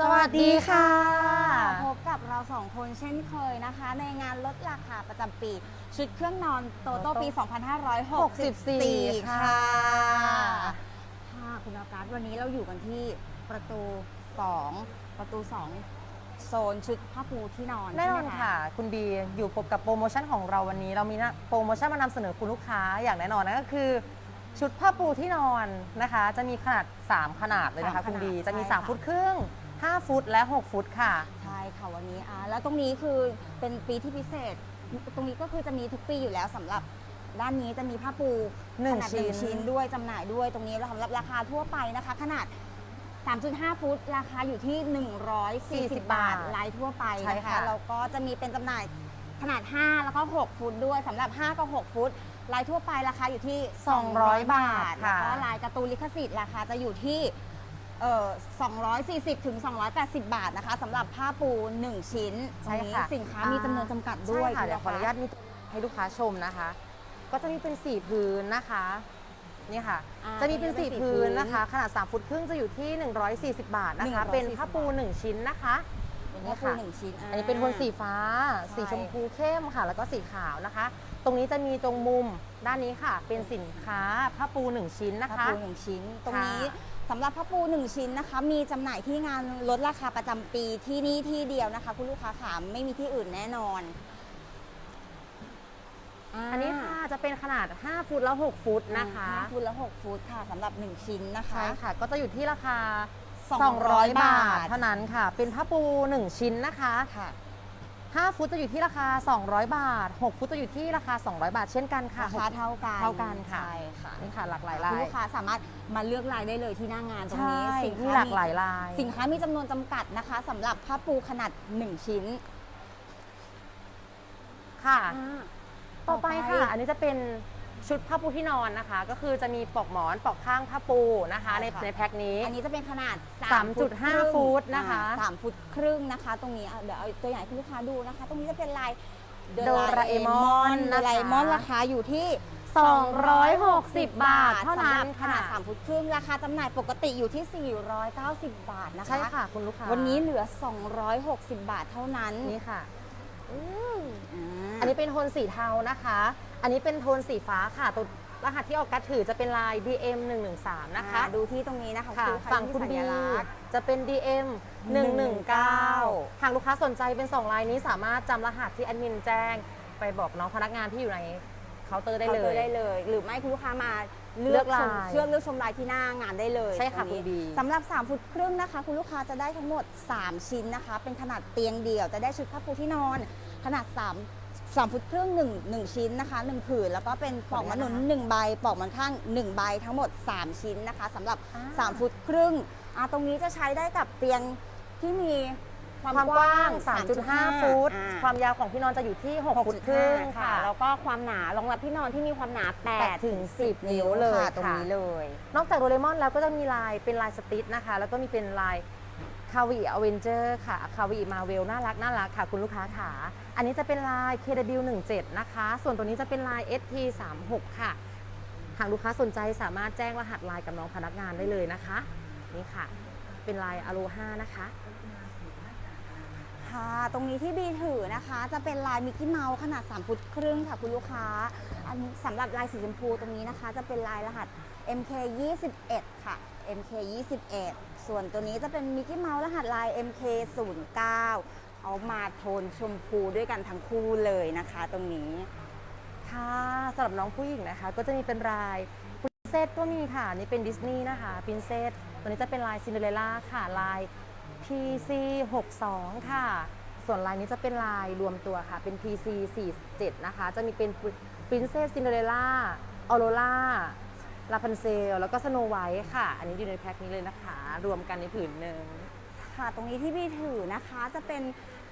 สวัสดีค่ะ พบกับเราสองคนเช่นเคยนะคะ ในงานลดราคาประจำปี ชุดเครื่องนอนโตโต้ปี 2564ค่ะค่ะ ค่ะคุณอากาศวันนี้เราอยู่กันที่ประตู 2 ประตู 2 โซนชุดผ้าปูที่นอนแน่นอนใช่ไหมค่ะ คุณบีอยู่พบกับโปรโมชั่นของเราวันนี้ เรามีนะโปรโมชั่นมานำเสนอคุณลูกค้าอย่างแน่นอนนั่นก็คือ ชุดผ้าปูที่นอนนะคะ จะมีขนาด 3 ขนาดเลยนะคะคุณบีจะมี3ฟุตครึ่ง 5 ฟุตและ 6 ฟุตค่ะ ใช่ค่ะวันนี้อ่าแล้วตรงนี้คือเป็นปีที่พิเศษ ตรงนี้ก็คือจะมีทุกปีอยู่แล้วสำหรับด้านนี้จะมีผ้าปูหนึ่งขนาดชิ้น ชิ้นด้วยจำหน่ายด้วย ตรงนี้แล้วสำหรับราคาทั่วไปนะคะ ขนาด 3.5 ฟุต ราคาอยู่ที่ 140 บาทลายทั่วไปใช่นะคะค่ะแล้วก็จะมีเป็นจำหน่ายขนาด 5 แล้วก็ 6 ฟุตด้วยสำหรับ 5 กับ 6 ฟุตลายทั่วไปราคาอยู่ที่ 200 บาทค่ะแล้วก็ลายการ์ตูนลิขสิทธิ์ราคาจะอยู่ที่ เอ่อ240 ถึง 280 บาทนะคะสำหรับผ้าปู 1 ชิ้นใช่ตรงนี้ค่ะสินค้ามีจำนวนจำกัดด้วยใช่ค่ะเดี๋ยวขออนุญาตคุณมีให้ลูกค้าชมนะคะ ก็จะมีเป็นสีพื้นนะคะนี่ค่ะ อ่าจะมีเป็นสีตรงนี้เป็นสีพื้นพื้นนะคะ ขนาด 3 ฟุตครึ่งจะอยู่ที่ 140 บาทนะคะ 140 เป็นผ้าปู 1 ชิ้นนะคะ เป็นผ้าปูหนึ่งชิ้นอันนี้เป็นโทนสีฟ้าใช่สีชมพูเข้มค่ะ แล้วก็สีขาวนะคะ ตรงนี้จะมีตรงมุมด้านนี้ค่ะ เป็นสินค้าผ้าปู 1 ชิ้นนะผ้าคะ ปูหนึ่งชิ้น ตรงนี้ค่ะ สำหรับผ้าปูหนึ่งชิ้นนะคะ มีจำหน่ายที่งานลดราคาประจำปีที่นี่ที่เดียวนะคะ คุณลูกค้าขาไม่มีที่อื่นแน่นอน อันนี้ค่ะจะเป็นขนาด 5 ฟุตแล้ว 6 ฟุตนะคะห้าฟุตและหกฟุตค่ะสำหรับหนึ่งชิ้นนะคะ ใช่ค่ะ ก็จะอยู่ที่ราคา 200 200บาบาททเท่านั้นค่ะ เป็นผ้าปู 1 ชิ้นนะคะค่ะ 5 ฟุตจะอยู่ที่ราคา 200 บาท 6 ฟุตจะอยู่ที่ราคา 200 บาทเช่นกันค่ะราคาเท่ากันเท่ากันค่ะใช่ค่ะนี่ค่ะหลากหลายคุลาณยลูกค้าสามารถมาเลือกลายได้เลยที่หน้างานตรงใช่นี้สินมีค้าหลากหลายลาย สินค้ามีจำนวนจำกัดนะคะสำหรับผ้าปูขนาด 1 ชิ้น ค่ะอ่าต่อไปต่อไปค่ะ อันนี้จะเป็น ชุดผ้าปูที่นอนนะคะ ก็คือจะมีปลอกหมอนปลอกข้างผ้าปูนะคะ ในใช่ค่ะ ในแพ็คนี้ อันนี้จะเป็นขนาด3.5ฟุตนะคะสามฟุตครึ่งนะคะ ตรงนี้อะเดี๋ยวเอาตัวอย่างให้คุณลูกค้าดูนะคะ ตรงนี้จะเป็นลายโดราเอมอนนะคะ โดราเอมอนราคาอยู่ที่ 260 บาท เท่านั้นสำหรับขนาดค่ะ3ฟุตครึ่งราคาจำหน่ายปกติอยู่ที่ 490 บาทนะคะ ใช่ค่ะคุณลูกค้าวันนี้เหลือ 260 บาทเท่านั้นนี่ค่ะอ่าอันนี้เป็นโทนสีเทานะคะ อันนี้เป็นโทนสีฟ้าค่ะตัวรหัสที่ออกกัดถือจะเป็นลาย DM 113 นะคะอ่าดูที่ตรงนี้นะคะค่ะอใรฝั่งที่คุณสับีญลักษณ์จะเป็น DM 119 119 หากลูกค้าสนใจเป็น 2 ลายนี้สามารถจำรหัสที่แอดมินแจ้ง ไปบอกน้องพนักงานที่อยู่ในเคาน์เตอร์ได้เลคาน์ตอยร์ได้เลย หรือไม่คุณลูกค้ามาเลือกเลือกลายชมเชื่อเลือกชมลายที่หน้างานได้เลยใช่ค่ะตรงนี้คุณบีสำหรับ 3 ฟุตครึ่งนะคะ คุณลูกค้าจะได้ทั้งหมด 3 ชิ้นนะคะ เป็นขนาดเตียงเดี่ยวจะได้ชุดผ้าปูที่นอน ขนาด 3 3ฟุตครึ่ง1 1ชิ้นนะคะ1ผืนแล้วก็เป็นปลอกมันหนุน1ใบปลอกมันข้าง1ใบทั้งหมด 3 ชิ้นนะคะสำหรับอ่า3ฟุตครึ่งอ่าตรงนี้จะใช้ได้กับเตียงที่มีความความกกว้าว้างง3.5 ฟุต อ่า ความยาวของที่นอนจะอยู่ที่ 6 ฟุตครึ่งค่ะ ค่ะ แล้วก็ความหนารองรับที่นอนที่มีความหนาแปด8ถึง10 นิ้วเลยค่ะตรงค่ะนี้เลย นอกจากโดเรมอนแล้วก็จะมีลายเป็นลายสติทนะคะ แล้วก็มีเป็นลาย คาวีอเวนเจอร์ค่ะคาวีมาเวลน่ารักน่ารักค่ะ คุณลูกค้าขาอันนี้จะเป็นลาย KW17 นะคะ ส่วนตัวนี้จะเป็นลาย ST36 ค่ะ หากลูกค้าสนใจสามารถแจ้งรหัสลายกับน้องพนักงานได้เลยนะคะ นี่ค่ะ เป็นลายอโลฮานะคะค่ะ ตรงนี้ที่บีถือนะคะ จะเป็นลายมิกกี้เมาส์ขนาด 3 ฟุตครึ่งค่ะคุณลูกค้าอันสำหรับลายสีชมพูตรงนี้นะคะ จะเป็นลายรหัส MK 21 ค่ะ MK 21ส่วนตัวนี้จะเป็นมิกกี้เมาส์รหัสลาย MK 09เขามาโทนชมพูด้วยกันทั้งคู่เลยนะคะตรงนี้ ค่ะสำหรับน้องผู้หญิงนะคะ ก็จะมีเป็นลายปรินเซสก็มีค่ะ นี่เป็นดิสนีย์นะคะปรินเซสตัวนี้จะเป็นลายซินเดอเรล่าค่ะลาย PC 62ค่ะ ส่วนลายนี้จะเป็นลายรวมตัวค่ะ เป็น PC 47นะคะ จะมีเป็นปริน เซสซินเดอเรลล่าออโรล่าลาพันเซลแล้วก็สโนไวท์ค่ะ อันนี้อยู่ในแพ็คนี้เลยนะคะ รวมกันในผืนหนึ่ง ค่ะตรงนี้ที่บีถือนะคะจะเป็น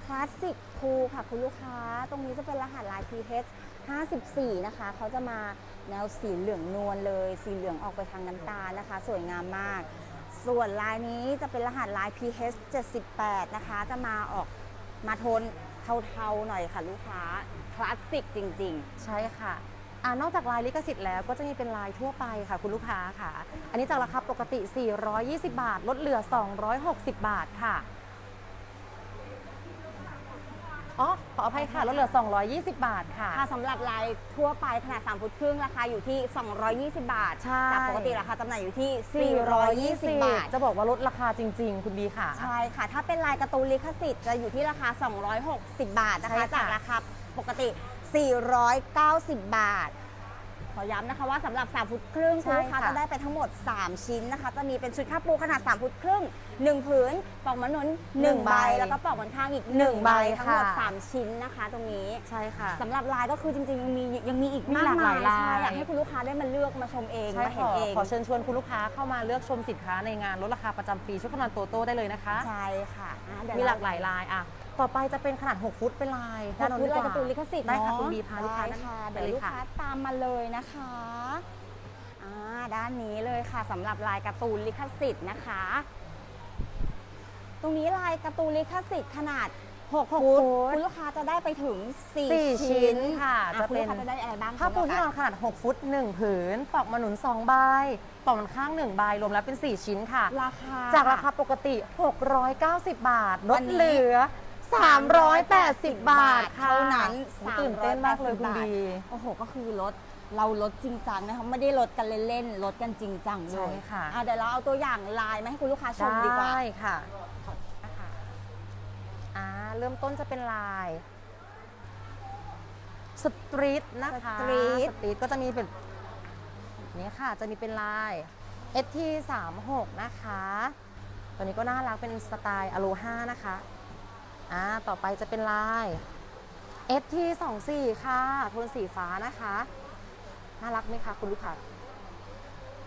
คลาสสิกคูค่ะคุณลูกค้า ตรงนี้จะเป็นรหัสลาย PH 54 นะคะ เขาจะมาแนวสีเหลืองนวลเลย สีเหลืองออกไปทางน้ำตาลนะคะ สวยงามมาก ส่วนลายนี้จะเป็นรหัสลาย PH 78 นะคะ จะมาออกมาโทนเทาๆหน่อยค่ะลูกค้า คลาสสิกจริงใช่ค่ะอ่านอกจากลายลิขสิทธิ์แล้วก็จะมีเป็นลายทั่วไปค่ะ คุณลูกค้าค่ะ อันนี้จากราคาปกติ 420 บาท ลดเหลือ 260 บาทค่ะอ๋อขออภัยค่ะลดเหลือ 220 บาทค่ะ ค่ะสำหรับลายทั่วไปขนาด 3 ฟุตครึ่งราคาอยู่ที่ 220 บาทใช่ จากปกติราคาจำหน่ายอยู่ที่ 420 บาท จะบอกว่าลดราคาจริง ๆ คุณบีค่ะ ใช่ค่ะ ถ้าเป็นลายการ์ตูนลิขสิทธิ์จะอยู่ที่ราคา 260 บาทนะใช่คะค่ะ จากราคาปกติ 490 บาท ขอย้ำนะคะว่าสำหรับ 3 ฟุตครึ่งใช่คุณลูกค้าค่ะจะได้ไปทั้งหมด 3 ชิ้นนะคะ จะมีเป็นชุดข้าวปูขนาด 3 ฟุตครึ่ง 1 ผืนปอกหมอนหนุนหนึ่ง1ใบใบ แล้วก็ปอกหมอนข้างอีกหนึ่ง1ใบใบทั้งหมดค่ะ3ชิ้นนะคะ ตรงนี้ใช่ค่ะสำหรับลายก็คือจริงๆยังมียังมีอีกมีมากหลากหมาลายยใช่ลายอยากให้คุณลูกค้าได้มาเลือกมาชมเองใช่มาเห็ขนอเองขอเชิญชวนคุณลูกค้าเข้ามาเลือกชมสินค้าในงานลดราคาประจำปีชุดคำนวณโตโต้ได้เลยนะคะ ใช่ค่ะอะเดี๋ยวมีหลากหลายลายอะ ต่อไปจะเป็นขนาด 6 ฟุตเป็นลายขอบคุณดีลายการ์ตูนลิขสิทธิ์ได้ค่ะเนอะคุณบีพาลูกค้าได้ค่ะไปเดี๋ยวเลยลูกค่ะค้าตามมาเลยนะคะอ่าด้านนี้เลยค่ะสำหรับลายการ์ตูนลิขสิทธิ์นะคะ ตรงนี้ลายการ์ตูนลิขสิทธิ์ขนาด6ฟุตคุณลูกค้าจะได้ไปถึงสี่4ชิ้ชิ้นนค่ะอ่จะคุณเป็ลูนกค้าจะได้อะไรบ้างผ้าปูที่นคะอนขนาด 6 ฟุต 1 ผืนปอกมาหนุน2ใบปอกมันข้าง 1 ใบรวมแล้วเป็น 4 ชิ้นค่ะ ราคา จากราคาปกติ 690 บาทลวัดนนี้ เหลือ 380 บาทค่ะเท่านั้นโอ้ตื่นเต้นมากเลยคุณ380บีโอ้โห ก็คือลดเราลดจริงจังนะคะไม่ได้ลดกันเล่นๆลดกันจริงจังเลใช่ยค่ะ อ่เดี๋ยวเราเอาตัวอย่างลายมาให้คุณลูกค้าชมดีกว่า ได้ค่ะนะคะอ่าเริ่มต้นจะเป็นลาย สตรีทนะคะสตรีทสตรีทก็จะมีเป็นแบบนี้ค่ะ จะมีเป็นลาย ST 3 6 นะคะ ตัวนี้ก็น่ารักเป็นสไตล์อโลฮานะคะ อ่าต่อไปจะเป็นลาย ST 2 4 ค่ะโทนสีฟ้านะคะ น่ารักไหมคะคุณลูกค้า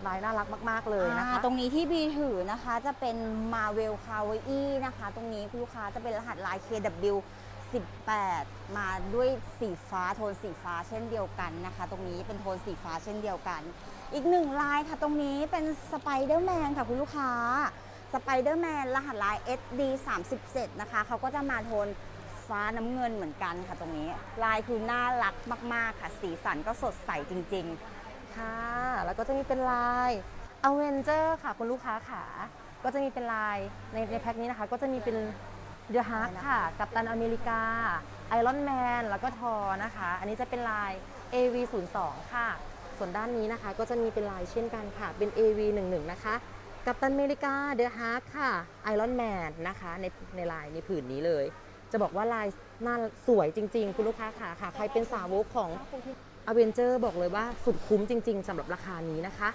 ลายน่ารักมาก ๆ เลยนะคะ ตรงนี้ที่บีถือนะคะจะเป็น Marvel k a w a i i นะคะ ตรงนี้คุณลูกค้าจะเป็นรหัสลาย KW 18 มาด้วยสีฟ้าโทนสีฟ้าเช่นเดียวกันนะคะ ตรงนี้เป็นโทนสีฟ้าเช่นเดียวกัน อีกหนึ่งลายค่ะตรงนี้เป็นสไปเดอร์แมนค่ะคุณลูกค้า สไปเดอร์แมนรหัสลาย SD 37นะคะเขาก็จะมาโทนฟ้าน้ำเงินเหมือนกันค่ะตรงนี้ ลายคือน่ารักมาก ๆ ค่ะ สีสันก็สดใสจริง ๆ ค่ะ แล้วก็จะมีเป็นลาย Avenger ค่ะ คุณลูกค้าขาก็จะมีเป็นลายในในแพ็คนี้นะคะ ก็จะมีเป็น The Hulk ค่ะ กัปตันอเมริกา Iron Man แล้วก็ทอนะคะ อันนี้จะเป็นลาย AV 0 2 ค่ะ ส่วนด้านนี้นะคะ ก็จะมีเป็นลายเช่นกันค่ะ เป็น AV 1 1 นะคะ กัปตันอเมริกา The Hulk ค่ะ Iron Man นนะคะในในลายในผืนนี้เลย จะบอกว่าลายน่าสวยจริง ๆ คุณลูกค้าขาค่ะ ใครเป็นสาวกของอเวนเจอร์บอกเลยว่าสุดคุ้มจริง ๆสำหรับราคานี้นะคะ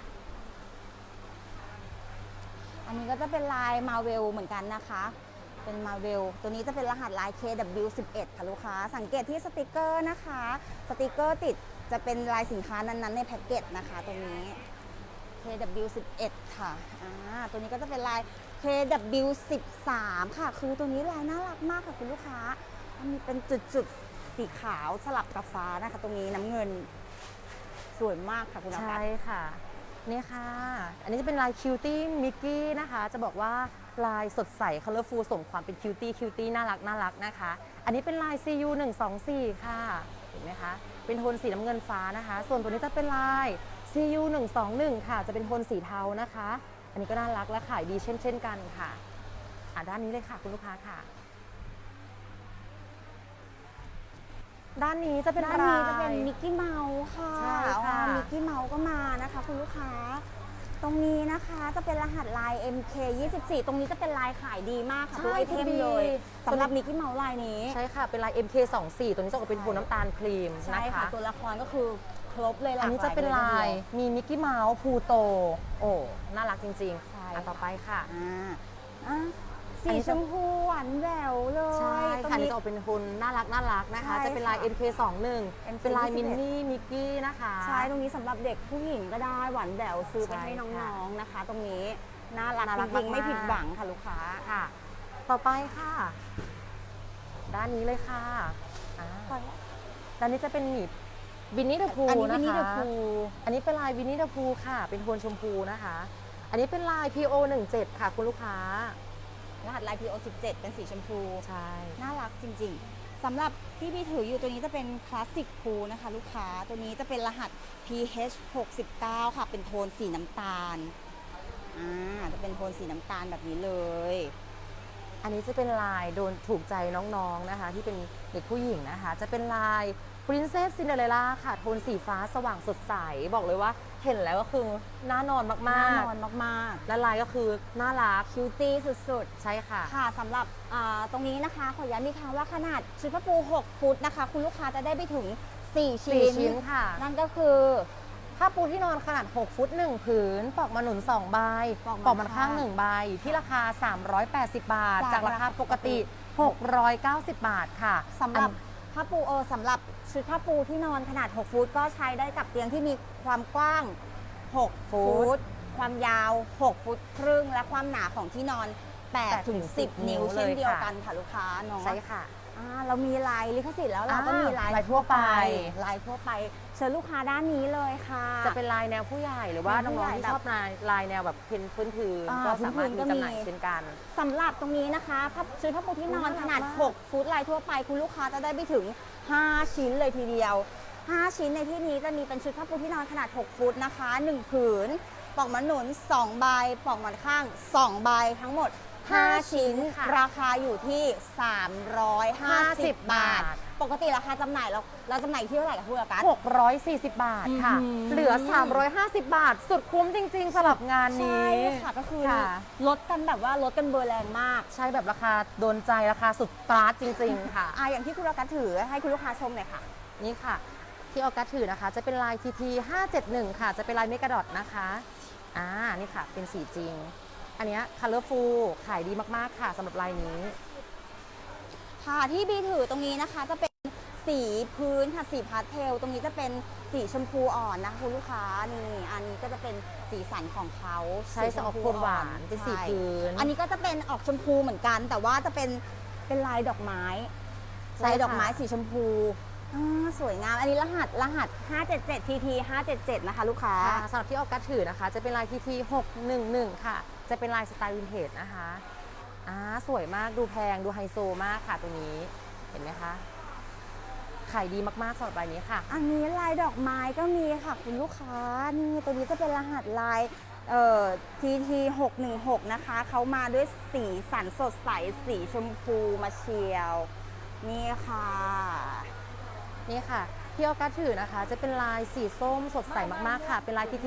อันนี้ก็จะเป็นลายมาเวลเหมือนกันนะคะ เป็นมาเวลตัวนี้จะเป็นรหัสลาย KW11 ค่ะลูกค้า สังเกตที่สติกเกอร์นะคะ สติกเกอร์ติดจะเป็นลายสินค้านั้นๆในแพ็กเกจนะคะตรงนี้ KW11 ค่ะอ่าตัวนี้ก็จะเป็นลาย KW13 ค่ะ คือตัวนี้ลายน่ารักมากค่ะคุณลูกค้า มันมีเป็นจุดๆ สีขาวสลับกับฟ้านะคะ ตรงนี้น้ำเงินสวยมากค่ะคุณอาใช่ค่ะ นี่ค่ะ อันนี้จะเป็นลายคิวตี้มิกกี้นะคะ จะบอกว่าลายสดใส colorful สมความเป็นคิวตี้คิวตี้น่ารักน่ารักนะคะ อันนี้เป็นลาย CU 124 ค่ะ เห็นไหมคะเป็นโทนสีน้ำเงินฟ้านะคะ ส่วนตัวนี้จะเป็นลาย CU 121ค่ะ จะเป็นโทนสีเทานะคะ อันนี้ก็น่ารักและขายดีเช่นเช่นกันค่ะอะด้านนี้เลยค่ะคุณลูกค้าค่ะ ด้านนี้จะเป็นด้านนี้ลายจะเป็นมิกกี้เมาส์ค่ะใช่ค่ะอ๋อมิกกี้เมาส์ก็มานะคะ คุณลูกค้า ตรงนี้นะคะจะเป็นรหัสลาย MK 24ตรงนี้จะเป็นลายขายดีมากค่ะใช่ตัวไอเทมคุณบี เลยสำหรับมิกกี้เมาส์ลายนี้ ใช่ค่ะ เป็นลาย MK 2 4 ตัวนี้จะออกเป็นโทนน้ำตาลครีมใช่นะค่ะ คะ ตัวละครก็คือครบเลยหลาอันกนี้หจะลายเป็นลายทีดีวมีมิกกี้เมาส์ พูโต โอ้ น่ารักจริงใช่ ๆอะต่อไปค่ะอ่าอะอัน สีนี้ชจะมพูหวานแหววเลยใช่ตรงค่ะอันนี้นี้ จะออกเป็นโทนน่ารักน่ารักนะคะ ใช่จะเป็นลาย ค่ะ MK 2 1 MK เป็นลาย21มินนี่มิกกี้นะคะ ใช่ตรงนี้สำหรับเด็กผู้หญิงก็ได้หวานแหววซื้อไปใช่ให้ค่ะน้องๆนะคะ ตรงนี้น่ารักน่าจรักริงๆมากๆ ไม่ผิดหวังค่ะลูกค้า ค่ะ ต่อไปค่ะ ด้านนี้เลยค่ะอ่าด้านนี้จะเป็นหนีบวินนี่เดอะพูอันนี้นะวินนี่เดคะอะพู อันนี้เป็นลายวินนี่เดอะพูค่ะ เป็นโทนชมพูนะคะ อันนี้เป็นลาย PO 1 7 ค่ะ คุณลูกค้า รหัสลาย PO17 เป็นสีชมพู ใช่ น่ารักจริงๆสำหรับที่พี่ถืออยู่ตัวนี้จะเป็นคลาสสิกพูนะคะ ลูกค้าตัวนี้จะเป็นรหัส PH 69 ค่ะ เป็นโทนสีน้ำตาลอ่าจะเป็นโทนสีน้ำตาลแบบนี้เลย อันนี้จะเป็นลายโดนถูกใจน้องๆนะคะ ที่เป็นเด็กผู้หญิงนะคะ จะเป็นลาย Princess Cinderella ค่ะ โทนสีฟ้าสว่างสดใส บอกเลยว่าเห็นแล้วก็คือน่านอนมากๆน่านอนมากและลายก็คือน่ารักๆคิวตี้สุดใช่ค่ะๆค่ะสำหรับอ่าตรงนี้นะคะ ขอย้ำอีกครั้งว่าขนาดชุดผ้าปู 6 ฟุตนะคะ คุณลูกค้าจะได้ไปถึง4สี่ชิ้นชิ้นค่ะ นั่นก็คือผ้าปูที่นอนขนาด 6 ฟุต 1 ผืน ปลอกมาหนุน 2 ใบ ปลอกหมอนปลอกมันข้างข้าง 1 ใบ ที่ราคา 380 บาทจากจากราคาปกติ 690 บาทค่ะสำหรับอัน ผ้าปูเออสำหรับชุดผ้าปูที่นอนขนาด 6 ฟุต ก็ใช้ได้กับเตียงที่มีความกว้าง 6 ฟุต ความยาว 6 ฟุตครึ่ง และความหนาของที่นอน8ถึง10 นิ้วเช่นเดียวกันค่ะลูกค้าเนาะใช่ค่ะอ่าเรามีลายลิขสิทธิ์แล้วเราก็อ่ามีลายลายทั่วไปลายทั่วไป เชิญลูกค้าด้านนี้เลยค่ะ จะเป็นลายแนวผู้ใหญ่หรือว่าแนวผู้น้องใหญ่ๆที่แบบชอบลายลายแนวแบบเพนพื้นพื้นอ่าก็สามารถพื้มีนๆก็จำหน่ายมีเช่นกันสำหรับตรงนี้นะคะผ้าชุดผ้าปูที่นอนน่ารักขนาดมาก6ฟุตลายทั่วไป คุณลูกค้าจะได้ไปถึง 5 ชิ้นเลยทีเดียว 5 ชิ้นในที่นี้จะมีเป็นชุดผ้าปูที่นอนขนาด 6 ฟุตนะคะ 1 ผืนปลอกหมอนหนุน2ใบปลอกหมอนข้าง 2 ใบทั้งหมด 5 ชิ้นค่ะราคาอยู่ที่ 350 บาทบาท ปกติราคาจำหน่ายเราเราจำหน่ายที่เท่าไหร่กับผู้ประกัน 640 บาทค่ะ อื้อหือเหลือ 350 บาท สุดคุ้มจริง ๆสำหรับงานนี้ใช่ค่ะก็คือค่ะ ลดกันแบบว่าลดกันเบอร์แรงมากใช่แบบราคาโดนใจราคาสุดตราดจริง ๆ ค่ะ อ่าอย่างที่คุณประกันถือให้คุณลูกค้าชมหน่อยค่ะ นี่ค่ะ ที่ออกัสถือนะคะ จะเป็นลาย TT 571 ค่ะ จะเป็นลายเมกะดอทนะคะอ่านี่ค่ะ เป็นสีจริง อันเนี้ย colorful ขายดีมาก ๆ ค่ะสำหรับลายนี้ ค่ะที่บีถือตรงนี้นะคะ จะเป็นสีพื้นค่ะสีพาสเทล ตรงนี้จะเป็นสีชมพูอ่อนนะคะคุณลูกค้านี่อันนี้ก็จะเป็นสีสันของเขาใช่สีจะออกโทนหวานเป็นสีใช่พื้น อันนี้ก็จะเป็นออกชมพูเหมือนกัน แต่ว่าจะเป็นเป็นลายดอกไม้ใช่ลายค่ะดอกไม้สีชมพูอ่าสวยงาม อันนี้รหัสรหัส 577 TT 577 นะคะ ลูกค้าค่ะสำหรับที่ออกัสถือนะคะ จะเป็นลาย TT 611 ค่ะ จะเป็นลายสไตล์วินเทจนะคะ อ่าสวยมากดูแพงดูไฮโซมากค่ะตรงนี้เห็นไหมคะขายดีมากๆสำหรับลายนี้ค่ะ อันนี้ลายดอกไม้ก็มีค่ะคุณลูกค้านี่ตัวนี้จะเป็นรหัสลายเอ่อ TT 616นะคะเขามาด้วยสีสันสดใสสีชมพูมาเชียว นี่ค่ะ นี่ค่ะที่ออกัสถือนะคะ จะเป็นลายสีส้มสดใสมากๆค่ะ เป็นลาย TT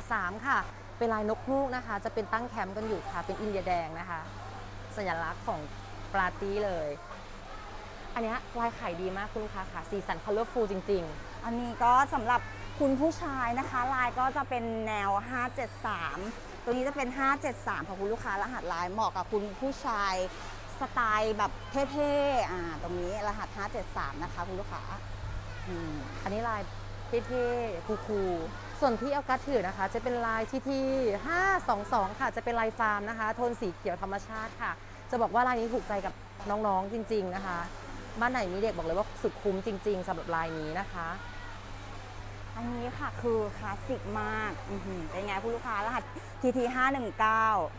583 ค่ะ เป็นลายนกฮูกนะคะ จะเป็นตั้งแคมป์กันอยู่ค่ะ เป็นอินเดียแดงนะคะ สัญลักษณ์ของปราตี้เลย อันเนี้ยลายขายดีมากคุณลูกค้าค่ะ สีสัน colorful จริง อันนี้ก็สำหรับคุณผู้ชายนะคะ ลายก็จะเป็นแนว 573 ตัวนี้จะเป็น 573ค่ะคุณลูกค้ารหัสลายเหมาะกับคุณผู้ชายสไตล์แบบเท่ๆอ่าตรงนี้รหัส 573 นะคะคุณลูกค้าอืมๆอันนี้ลายเท่ๆคูลๆ ส่วนที่ออกัสถือนะคะ จะเป็นลาย TT 522 ค่ะ จะเป็นลายฟาร์มนะคะ โทนสีเขียวธรรมชาติค่ะ จะบอกว่าลายนี้ถูกใจกับน้องๆจริง ๆนะคะ บ้านไหนมีเด็กบอกเลยว่าสุดคุ้มจริง ๆสำหรับลายนี้นะคะอันนี้ค่ะคือคลาสสิกมากอื้อหือเป็นไงคุณลูกค้ารหัส TT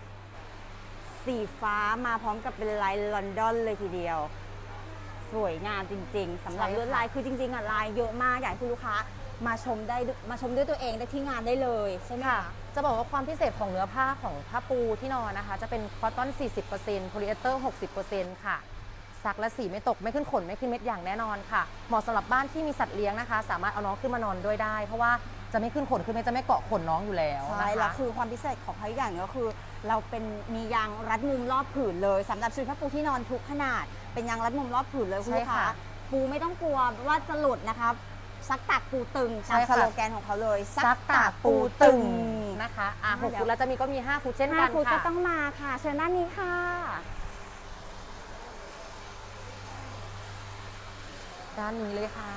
519 สีฟ้ามาพร้อมกับเป็นลายลอนดอนเลยทีเดียว สวยงามจริง ๆสำหรับใช่ค่ะลวดลายคือจริงๆอะลายเยอะมากอยากให้คุณลูกค้า มาชมได้ด้วยมาชมด้วยตัวเองได้ที่งานได้เลยใช่ไหมค่ะคะจะบอกว่าความพิเศษของเนื้อผ้าของผ้าปูที่นอนนะคะ จะเป็นคอตตอน 40%โพลีเอสเตอร์ 60%ค่ะซักและสีไม่ตกไม่ขึ้นขนไม่ขึ้นเม็ดอย่างแน่นอนค่ะ เหมาะสำหรับบ้านที่มีสัตว์เลี้ยงนะคะ สามารถเอาน้องขึ้นมานอนด้วยได้ เพราะว่าจะไม่ขึ้นขนขึ้นเม็ดจะไม่เกาะขนน้องอยู่แล้วใช่นะแล้วคะคือความพิเศษของเขาอีกอย่างหนึ่งก็คือ เราเป็นมียางรัดมุมรอบผืนเลยสำหรับชุดผ้าปูที่นอนทุกขนาด เป็นยางรัดมุมรอบผืนเลยคุณลูกค้าปูไม่ต้องกลัวว่าจะหลุดนะคะ ซักตากปูตึงตามสโลแกนของเขาเลยซักตากปูตึงนะนะคะอะหกเดี๋ยวฟุตแล้วจะมีก็มี5ฟุตเช่นห้ากันฟุตก็ค่ะ ต้องมาค่ะ เชิญด้านนี้ค่ะ ด้านนี้เลยค่ะ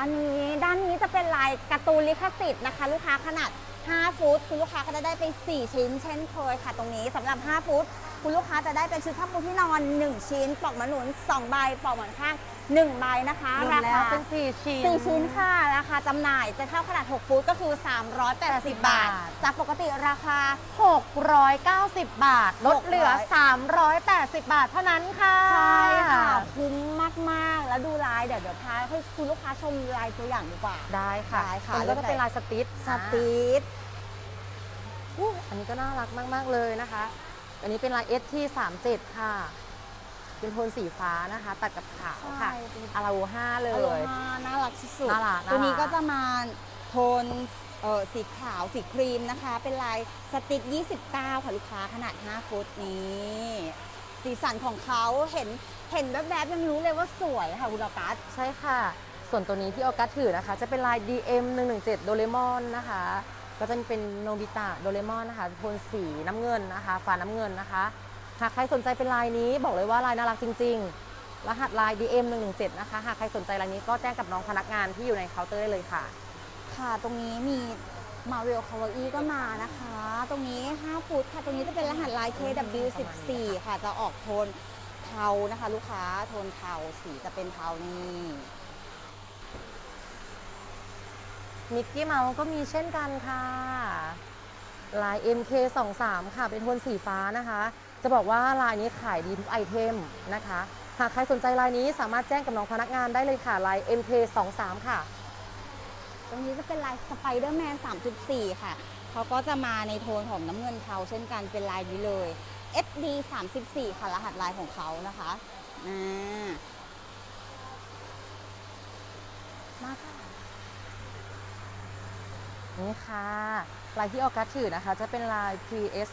อันนี้ด้านนี้จะเป็นลายการ์ตูนลิขสิทธิ์นะคะ ลูกค้าขนาด 5 ฟุต คุณลูกค้าก็จะได้ไป 4 ชิ้น เช่นเคยค่ะ ตรงนี้สำหรับ 5 ฟุต คุณลูกค้าจะได้เป็นชุดผ้าปูที่นอน 1 ชิ้นปลอกหมอนหนุน 2 ใบปลอกหมอนข้าง 1ใบนะคะรวรามแล้วคาเป็น4ชิ้น4ชิ้นค่ะราคาจำหน่ายจะเท่าขนาด 6 ฟุตก็คือ 380 บาท บาท จากปกติราคา 690 บาท ลดเหลือ 380 บาทเท่านั้นค่ะ ใช่ค่ะ คุ้มมาก ๆ แล้วดูลายเดี๋ยวเดี๋ยวพาให้คุณลูกค้าชมลายตัวอย่างดีกว่า ได้ค่ะได้ค่ะอันนี้ก็จะเป็นลายสติทสตีทอู้อันนี้ก็น่ารักมาก ๆ เลยนะคะ อันนี้เป็นลาย ST 37 ค่ะ เป็นโทนสีฟ้านะคะ ตัดกับขาวค่ะใช่เป็นอาราโว5เลอโลยฮาน่ารักสุดๆน่ารักน่ารักตัวนี้ก็จะมาโทนเอ่อสีขาวสีครีมนะคะ เป็นลายสติ๊ก 29 ค่ะลูกค้าขนาด 5 ฟุตนี้ สีสันของเขาเห็นเห็นแบบแบบๆยังรู้เลยว่าสวยค่ะคุณออกัส ใช่ค่ะ ส่วนตัวนี้ที่ออกัสถือนะคะ จะเป็นลาย DM 117โดเรมอนนะคะ ก็จะเป็นโนบิตะโดเรมอนนะคะ โทนสีน้ำเงินนะคะ ฟ้าน้ำเงินนะคะ หากใครสนใจเป็นลายนี้บอกเลยว่าลายน่ารักจริง ๆ รหัสลาย DM 117นะคะ หากใครสนใจลายนี้ก็แจ้งกับน้องพนักงานที่อยู่ในเคาน์เตอร์ได้เลยค่ะ ค่ะตรงนี้มีมาเวลคาวาอีก็มานะคะ ตรงนี้ 5 ฟุตค่ะ ตรงนี้จะเป็นรหัสลาย KW14 ค่ะ จะออกโทนเทานะคะ ลูกค้าโทนเทาสีจะเป็นเทานี่มิกกี้เมาส์ก็มีเช่นกันค่ะ ลาย MK 2 3 ค่ะ เป็นโทนสีฟ้านะคะ จะบอกว่าลายนี้ขายดีทุกไอเทมนะคะ หากใครสนใจลายนี้สามารถแจ้งกับน้องพนักงานได้เลยค่ะลาย MK 2 3 ค่ะ ตรงนี้จะเป็นลายสไปเดอร์แมน3.4 ค่ะ เขาก็จะมาในโทนของน้ำเงินเทาเช่นกันเป็นลายนี้เลย SD 34ค่ะรหัสลายของเขานะคะอ่ามาค่ะนี่ค่ะ ลายที่ออกัสถือนะคะ จะเป็นลาย PS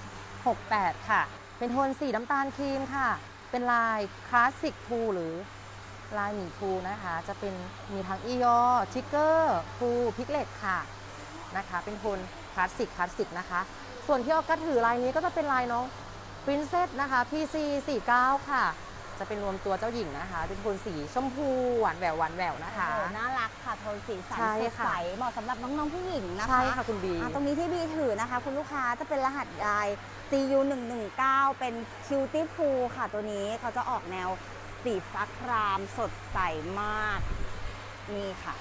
68 ค่ะ เป็นโทนสีน้ำตาลครีมค่ะ เป็นลายคลาสสิกพูหรือลายหมีพูนะคะ จะเป็นมีทั้งอียอทิกเกอร์พูพิกเลตค่ะนะคะ เป็นโทนคลาสสิกคลาสสิกนะคะ ส่วนที่ออกัสถือลายนี้ก็จะเป็นลายน้องปรินเซสนะคะ PC 49 ค่ะ จะเป็นรวมตัวเจ้าหญิงนะคะ เป็นโทนสีชมพูหวานแหววหวานแหววนะคะ โอ้โหน่ารักค่ะโทนสีสันใช่สดค่ะ ใสเหมาะสำหรับน้องๆผู้หญิงนะคะ ใช่ค่ะคุณบี อะตรงนี้ที่บีถือนะคะ คุณลูกค้าจะเป็นรหัสลาย CU 119เป็น Cutie Pool ค่ะตัวนี้เขาจะออกแนวสีฟ้าครามสดใสมาก นี่ค่ะ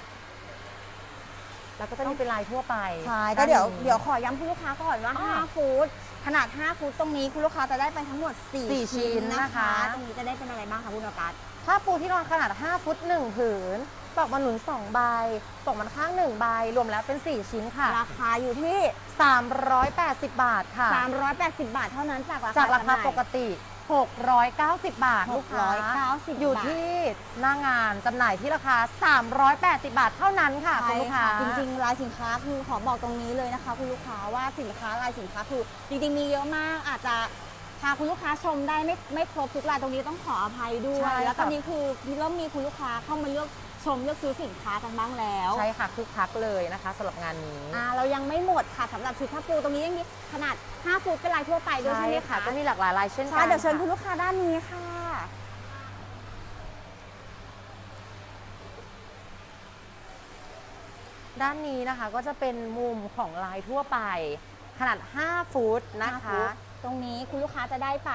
แล้วก็จะมีเป็นลายทั่วไปใช่ก็เดี๋ยวด้านนี้เดี๋ยวขอย้ำคุณลูกค้าก่อนว่าอ่า5ฟุต ขนาด 5 ฟุตตรงนี้คุณลูกค้าจะได้ไปทั้งหมด สี่4 ชิ้ชิ้นนนะนะคะคะ ตรงนี้จะได้เป็นอะไรบ้างคะคุณออกัส ผ้าปูที่นอนขนาด 5 ฟุต 1 ผืนปลอกมันหนุน 2 ใบปลอกมันข้าง 1 ใบ รวมแล้วเป็น 4 ชิ้นค่ะ ราคาอยู่ที่ 380 บาทค่ะ 380 บาทเท่านั้นจากราคาจากราคาจำหน่ย ปกติ 690 บาท ลูกค้า690อยู่บาท ที่หน้างานจำหน่ายที่ราคา 380 บาทเท่านั้นค่ะคุณใช่ลูกค้าค่ะจริงๆรายสินค้าคือขอบอกตรงนี้เลยนะคะ คุณลูกค้าว่าสินค้ารายสินค้าคือจริงๆมีเยอะมากอาจจะพาคุณลูกค้าชมได้ไม่ไม่ครบทุกรายตรงนี้ต้องขออภัยด้วใช่ยค่ะแล้วตอนนี้คือเริ่มมีคุณลูกค้าเข้ามาเลือก ชมเลือกซื้อสินค้ากันบ้างแล้วใช่ค่ะคือคักเลยนะคะสำหรับงานนี้ อ่าเรายังไม่หมดค่ะสำหรับชุดผ้าปูตรงนี้ยังมีขนาด5ฟุตเป็นลายทั่วไปด้วยใช่ใช่ไหมค่ะคะก็มีหลากหลายลายเช่นกัใช่เดี๋ยวเชิญค่ะคุณลูกค้าด้านนี้ค่ะ ด้านนี้นะคะก็จะเป็นมุมของลายทั่วไป ขนาด 5 ฟุตนะคะตรงนี้คุณลูกค้าจะได้ไป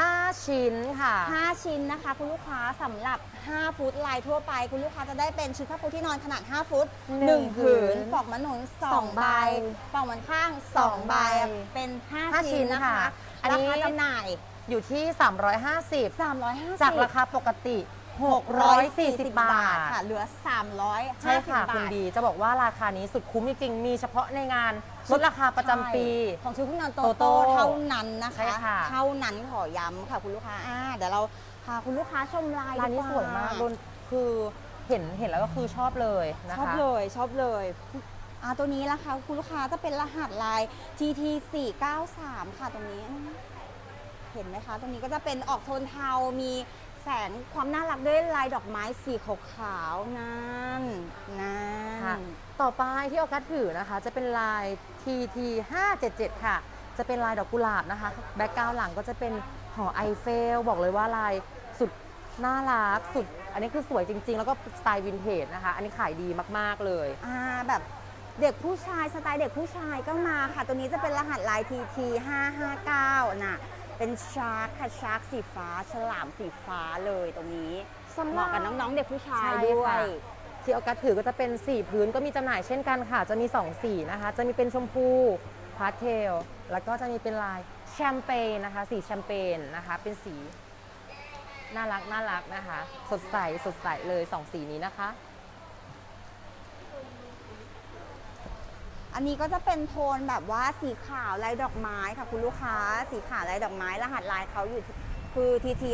5 ชิ้นค่ะ 5 ชิ้นนะคะ คุณลูกค้าสำหรับ 5 ฟุตลายทั่วไป คุณลูกค้าจะได้เป็นชุดผ้าปูที่นอนขนาด 5 ฟุตหนึ่ง1ผืนผืนปลอกมันหนุนสอง2ใบใบปลอกมันข้างสอง2ใบใบเป็นห้า5ชิ้ชิ้นนนะคะค่ะอันนี้ราคาจำหน่ายอยู่ที่ 350 350 จากราคาปกติ 640 บาท ค่ะ เหลือ 350ใช่ค่ะบาทคุณดีจะบอกว่าราคานี้สุดคุ้มจริงๆ มีเฉพาะในงานลดราคาประจำปี ใช่ของชุดคุณนอนโตโตโต้โต้เท่านั้นนะใช่คะ ค่ะ เท่านั้นขอย้ำค่ะคุณลูกค้าอ่าเดี๋ยวเราพาคุณลูกค้าชมลายร้านนี้ดีสวยมากโดนคือเห็นเห็นแล้วก็คือชอบเลยนะคะชอบเลยชอบเลยอ่าตัวนี้ละคะคุณลูกค้าจะเป็นรหัสลาย TT 493ค่ะตรงนี้ เห็นไหมคะตรงนี้ก็จะเป็นออกโทนเทา มี แสงความน่ารักด้วยลายดอกไม้สีขาวๆนั่นนั่ค่ะ นต่อไปที่ออกัสถือนะคะ จะเป็นลาย TT 577 ค่ะ จะเป็นลายดอกกุหลาบนะคะ แบ็กกราวหลังก็จะเป็นหอไอเฟล บอกเลยว่าลายสุดน่ารักสุด อันนี้คือสวยจริง ๆ แล้วก็สไตล์วินเทจนะคะ อันนี้ขายดีมากๆเลย อ่าแบบเด็กผู้ชายสไตล์เด็กผู้ชายก็มาค่ะ ตัวนี้จะเป็นรหัสลาย TT 559น่ะ เป็นชาร์กค่ะชาร์กสีฟ้า ฉลามสีฟ้าเลยตรงนี้สำหเหรับมาะกับน้องๆเด็กผู้ชายใช่ด้วยค่ะที่ออกัสถือก็จะเป็นสีพื้นก็มีจำหน่ายเช่นกันค่ะ จะมี2สีนะคะ จะมีเป็นชมพูพาสเทล แล้วก็จะมีเป็นลายแชมเปญนะคะ สีแชมเปญนะคะ เป็นสีน่ารักน่ารักนะคะ สดใสสดใสเลย 2 สีนี้นะคะ อันนี้ก็จะเป็นโทนแบบว่าสีขาวลายดอกไม้ค่ะคุณลูกค้า สีขาวลายดอกไม้ รหัสลายเขาอยู่ที่คือ TT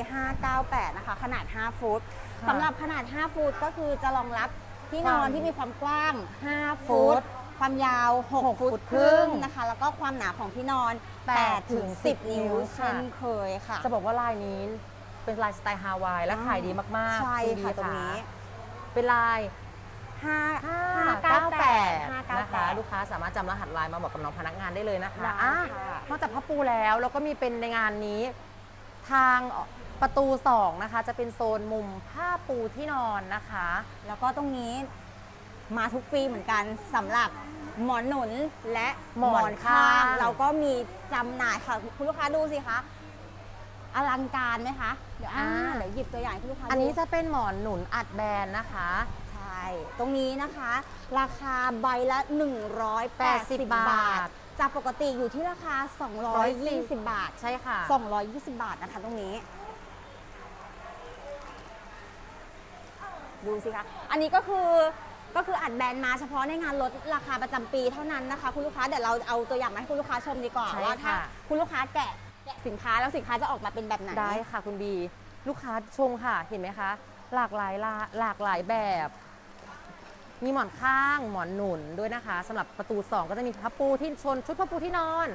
598นะคะ ขนาด 5 ฟุตค่ะสำหรับขนาด 5 ฟุตก็คือจะรองรับที่นอนความที่มีความกว้าง 5 ฟุฟุตตความยาวหก6ฟุฟุตตคครึ่รึ่งงนะคะ แล้วก็ความหนาของที่นอนแปด8ถึงถึง10 10นิ้วนิ้วเช่นค่ะเคยค่ะ จะบอกว่าลายนี้เป็นลายสไตล์ฮาวายและขายดีมากๆใช่ณค่ะบีตรงนี้ เป็นลาย 5 598 598นะคะลูกค้าสามารถจำรหัสลายมาบอกกับน้องพนักงานได้เลยนะคะได้อะค่ะ นอกจากผ้าปูแล้วแล้วก็มีเป็นในงานนี้ ทางประตู2นะคะ จะเป็นโซนมุมผ้าปูที่นอนนะคะ แล้วก็ตรงนี้มาทุกปีเหมือนกันสำหรับหมอนหนุนและหมอนข้าง เราก็มีจำหน่ายค่ะ คุณลูกค้าดูสิคะอลังการไหมคะ เดี๋ยวอ่าเดี๋ยวหยิบตัวอย่างให้คุณลูกค้าดูอันนี้จะเป็นหมอนหนุนอัดแบนนะคะใช่ ตรงนี้นะคะ ราคาใบละ 180 บาท จากปกติอยู่ที่ราคา 220 บาท ใช่ค่ะ 220 บาทนะคะตรงนี้ ดูสิคะ อันนี้ก็คือก็คืออัดแบรนด์มาเฉพาะในงานลดราคาประจำปีเท่านั้นนะคะ คุณลูกค้าเดี๋ยวเราเอาตัวอย่างมาให้คุณลูกค้าชมดีกว่าใช่ว่าถ้าค่ะคุณลูกค้าแกะแกะสินค้าแล้วสินค้าจะออกมาเป็นแบบไหนได้ค่ะคุณบี ลูกค้าชมค่ะเห็นไหมคะ หลากหลายลาหลากหลายแบบ มีหมอนข้างหมอนหนุนด้วยนะคะสำหรับประตู 2 ก็จะมีผ้าปูที่ชนชุดผ้าปูที่นอน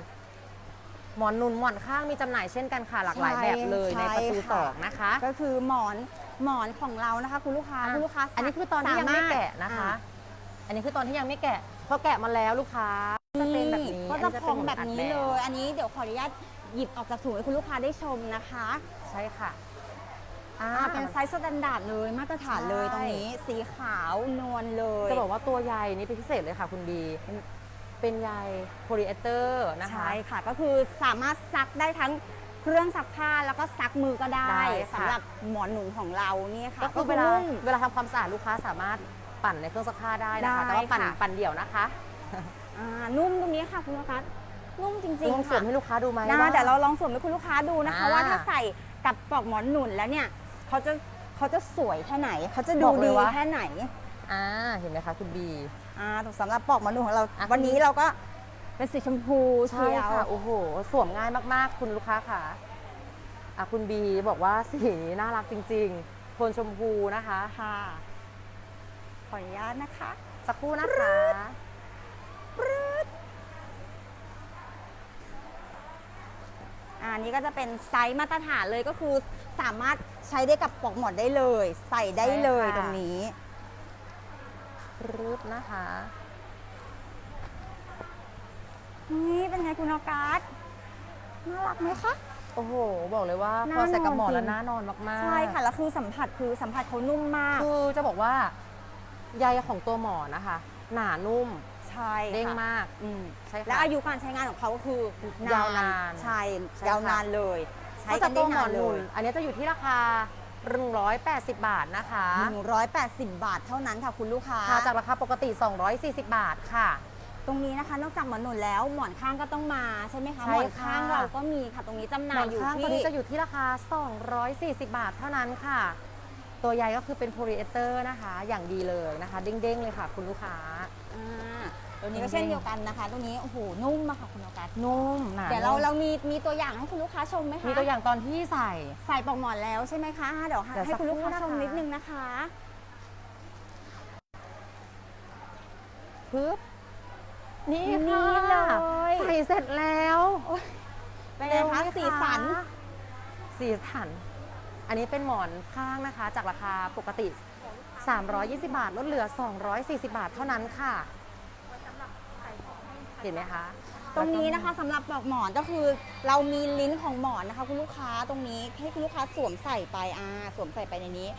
หมอนหนุนหมอนข้างมีจำหน่ายเช่นกันค่ะ หลากหลายแบบเลยในประตู 2 นะคะ ก็คือหมอนหมอนของเรานะคะ คุณลูกค้าอะคุณลูกค้าอันนี้คือตอนที่ยังไม่สาารถแกะนะคะอ่อันนี้คือตอนที่ยังไม่แกะพอแกะมาแล้วลูกค้าจะเป็นแบบนี้ก็จะนนี้พองเป็แบบนี้หมุเลอัดยอันนี้เดี๋ยวขออนุญาตหยิบออกจากถุงให้คุณลูกค้าได้ชมนะคะ ใช่ค่ะ อ่าอ่าเป็นไซส์สแตนดาร์ดเลยมาตรฐานเลยใช่ตรงนี้ สีขาวนวลเลย จะบอกว่าตัวใยนี่เป็นพิเศษเลยค่ะคุณบี เป็นใยโพลีเอสเตอร์นะคะ ใช่ค่ะก็คือสามารถซักได้ทั้งเครื่องซักผ้าแล้วก็ซักมือก็ได้ได้ค่ะ สำหรับหมอนหนุนของเราเนี่ยค่ะก็คือเวลานุ่ม เวลาทำความสะอาดลูกค้าสามารถปั่นในเครื่องซักผ้าได้นะคะ ได้แต่ว่าปั่นค่ะ ปั่นเดี่ยวนะคะอ่านุ่มตรงนี้ค่ะคุณลูกค้านุ่มจริงลองๆสวค่ะมให้ลูกค้าดูไหมนะว่า เดี๋ยวเราลองสวมให้คุณลูกค้าดูนะคะ อ่า ว่าถ้าใส่กับปลอกหมอนหนุนแล้วเนี่ย เขาจะเขาจะสวยแค่ไหน เขาจะดูบอกเลดียว่า แค่ไหนอ่าเห็นไหมคะคุณบี อ่าสำหรับปลอกหมอนหนุนของเรา อะ วันนี้เราก็เป็นสีชมพูใช่เชียวค่ะโอ้โห สวมง่ายมากๆ คุณลูกค้าค่ะอะคุณบีบอกว่าสีนี้น่ารักจริงๆโทนชมพูนะคะ ค่ะขออนุญาตนะคะ สักครู่นะคะ อ่านี่ก็จะเป็นไซส์มาตรฐานเลยก็คือสามารถใช้ได้กับปลอกหมอนได้เลย ใส่ได้เลยใช่ค่ะ ตรงนี้รึบนะคะ นี่เป็นไงคุณออกัสน่ารักไหมคะ โอ้โห บอกเลยว่าน่าพอใส่กับหมอนนอนจริง แล้วน่านอนมากๆใช่ค่ะแล้วคือสัมผัสคือสัมผัสเขานุ่มมาก คือจะบอกว่าใยของตัวหมอนนะคะ หนานุ่ม ใช่เด้งค่ะมากอืมใช่ค่ะ และอายุการใช้งานของเขาก็คือยาวนานใช่ใช่ยาวค่ะนานเลย ใช้นอกกัจานกได้ตัวหมนาอนนเลหนุนยอันนี้จะอยู่ที่ราคา 180 บาทนะคะ180 บาทเท่านั้นค่ะคุณลูกค้า ค่ะจากราคาปกติ 240 บาทค่ะ ตรงนี้นะคะนอกจากหมอนหนุนแล้วหมอนข้างก็ต้องมาใช่ไหมคะใช่หมอนค่ะข้างเราก็มีค่ะตรงนี้จำหหมน่ายอนอยู่ข้างที่ตัวนี้จะอยู่ที่ราคา 240 บาทเท่านั้นค่ะ ตัวใยก็คือเป็นโพลีเอสเตอร์นะคะ อย่างดีเลยนะคะ เด้งๆเลยค่ะ คุณลูกค้า อ่า ตัวนี้ก็เช่นเดียวกันนะคะตรงนี้โอ้โหนุ่มมากค่ะคุณออกัสนุ่มหนาเดี๋ยวเรานุ่มเรามีมีตัวอย่างให้คุณลูกค้าชมไหมคะมีตัวอย่างตอนที่ใส่ ใส่ปลอกหมอนแล้วใช่ไหมคะเดี๋ยวให้เดี๋ยวให้สักคุณลูกค้าครู่นะคะชมนิดนึงนะคะปึ๊บนี่นี่ค่ะเลยใส่เสร็จแล้วเป็นไงคะเร็วไหมสีสัน สีสัน อันนี้เป็นหมอนข้างนะคะ จากราคาปกติ 320 บาทลดเหลือ 240 บาทเท่านั้นค่ะ เห็นไหมคะ ตรงนี้นะคะสำหรับปลอกหมอนก็คือเรามีลิ้นของหมอนนะคะ คุณลูกค้าตรงนี้ให้คุณลูกค้าสวมใส่ไปอ่าสวมใส่ไปในนี้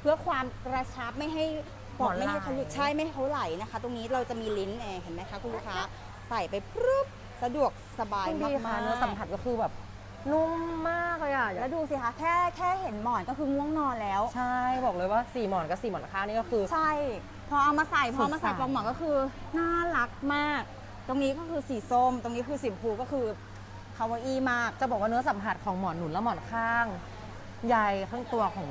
เพื่อความกระชับไม่ให้ปลอกไม่ให้เขาหลุดใช่ไม่ให้เขาไหลนะคะ ตรงนี้เราจะมีลิ้นเองเห็นไหมคะคุณลูกค้าใส่ไปปุ๊บสะดวกสบายคุณมาดีค่ะกๆเนื้อสัมผัสก็คือแบบนุ่มมากเลยอะแล้วดูสิคะแค่แค่เห็นหมอนก็คือง่วงนอนแล้ว ใช่บอกเลยว่าสี่หมอนกับสี่หมอนข้างนี่ก็คือ ใช่ พอเอามาใส่พอมาใส่สดใสปลอกหมอนก็คือ น่ารักมาก ตรงนี้ก็คือสีส้ม ตรงนี้คือสีชมพูก็คือคาวาอี้มาก จะบอกว่าเนื้อสัมผัสของหมอนหนุนและหมอนข้างใยข้างตัวของ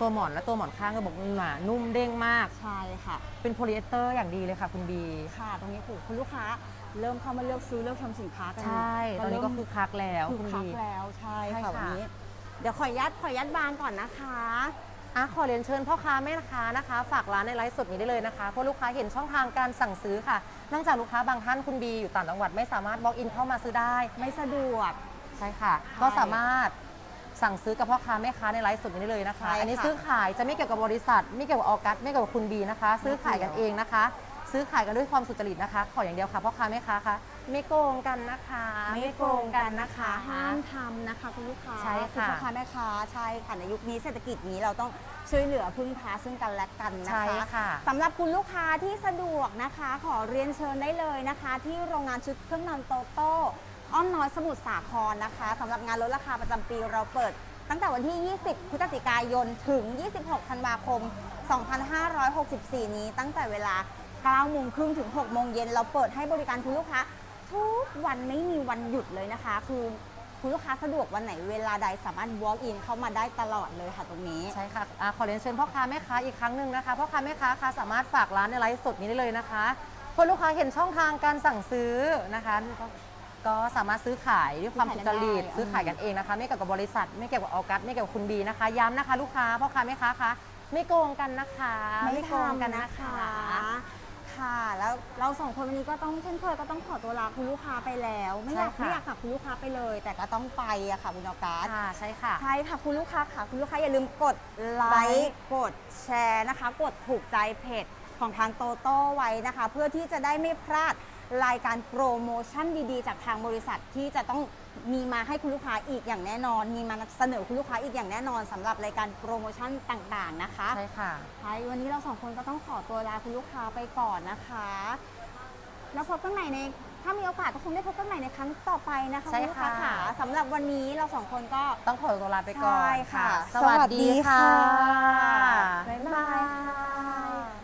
ตัวหมอนและตัวหมอนข้างก็บอกหนานุ่มเด้งมาก ใช่ค่ะ เป็นโพลีเอสเตอร์อย่างดีเลยค่ะคุณบีค่ะ ตรงนี้คือคุณลูกค้าเริ่มเข้ามาเลือกซื้อเลือกทำสินค้ากันใช่ ตอนนี้ก็คือคักแล้วคือคุณคักบีแล้วใช่ใช่ค่ะค่ะวันนี้ เดี๋ยวขออนุญาตขออนุญาตบางก่อนนะคะ อะขอเรียนเชิญพ่อค้าแม่ค้านะคะ ฝากร้านในไลฟ์สดนี้ได้เลยนะคะเพราะลูกค้าเห็นช่องทางการสั่งซื้อค่ะเนื่องจากลูกค้าบางท่านคุณบีอยู่ต่างจังหวัดไม่สามารถบล็อกอินเข้ามาซื้อได้ ไม่สะดวก ใช่ค่ะใช่ก็สามารถสั่งซื้อกับพ่อค้าแม่ค้าในไลฟ์สดนี้ได้เลยนะคะ ใช่ค่ะอันนี้ซื้อขายจะไม่เกี่ยวกับบริษัท ไม่เกี่ยวกับออกัสไม่เกี่ยวกับคุณบีนะคะ ซื้อขายกันเองนะคะ ซื้อขายกันด้วยความสุจริตนะคะ ขออย่างเดียวค่ะพ่อค้าแม่ค้าคะไม่โกงกันนะคะ ไม่โกงกันนะคะ ห้ามทำนะคะคุณลูกค้าใช่ค่ะ ณพ่อค้าแม่ค้าใช่ค่ะในยุคนี้เศรษฐกิจนี้เราต้องช่วยเหลือพึ่งพาซึ่งกันและกันนะใช่คะค่ะสำหรับคุณลูกค้าที่สะดวกนะคะ ขอเรียนเชิญได้เลยนะคะ ที่โรงงานชุดเครื่องนอนโตโต้อ้อมน้อยสมุทรสาครนะคะสำหรับงานลดราคาประจำปีเราเปิด ตั้งแต่วันที่ 20 พฤศจิกายน ถึง 26 ธันวาคม 2564 นี้ตั้งแต่เวลา 9โมงครึ่งถึง6โมงเย็นเราเปิดให้บริการคุณลูกค้า ทุกวันไม่มีวันหยุดเลยนะคะ คือคุณลูกค้าสะดวกวันไหนเวลาใดสามารถ walk in เข้ามาได้ตลอดเลยค่ะตรงนี้ ใช่ค่ะอะขอเรียนเชิญพ่อค้าแม่ค้าอีกครั้งหนึ่งนะคะ พ่อค้าแม่ค้าคะสามารถฝากร้านในไลฟ์สดนี้ได้เลยนะคะเพื่อลูกค้าเห็นช่องทางการสั่งซื้อนะคะ ก็ก็สามารถซื้อขายด้วยความสุจริตซื้ซื้ออขาขายยกักันนเอเองงนะคะ ไม่เกี่ยวกับบริษัท ไม่เกี่ยวกับออกัสไม่เกี่ยวกับคุณบีนะคะ ย้ำนะคะ ลูกค้าพ่อค้าแม่ค้าคะไม่โกงกันนะคะ ไม่โกงทำกันนะคะ ค่ะ แล้วเราสองคนวันนี้ก็ต้องเช่นเคยก็ต้องขอตัวลาคุณลูกค้าไปแล้ว ไม่อยากไม่อยากฝากคุณลูกค้าไปเลย แต่ก็ต้องไปอะค่ะ คุณออกัสค่ะใช่ค่ะ ใช่ค่ะคุณลูกค้าค่ะ คุณลูกค้าอย่าลืมกดไลค์ กดแชร์นะคะ กดถูกใจเพจของทางโตโต้ไว้นะคะ เพื่อที่จะได้ไม่พลาดรายการโปรโมชั่นดีๆ จากทางบริษัทที่จะต้อง มีมาให้คุณลูกค้าอีกอย่างแน่นอน มีมาเสนอคุณลูกค้าอีกอย่างแน่นอนสำหรับรายการโปรโมชั่นต่างๆนะคะใช่ค่ะใช่วันนี้เราสองคนก็ต้องขอตัวลาคุณลูกค้าไปก่อนนะคะ แล้วพบกันใหม่ในถ้ามีโอกาสก็คงได้พบกันใหม่ในครั้งต่อไปนะคะใช่ค่ะคะสำหรับวันนี้เราสองคนก็ ต้องขอตัวลาไปก่อนค่ะสวัสดีค่ะ สวัสดีค่ะ บ๊ายบายค่ะ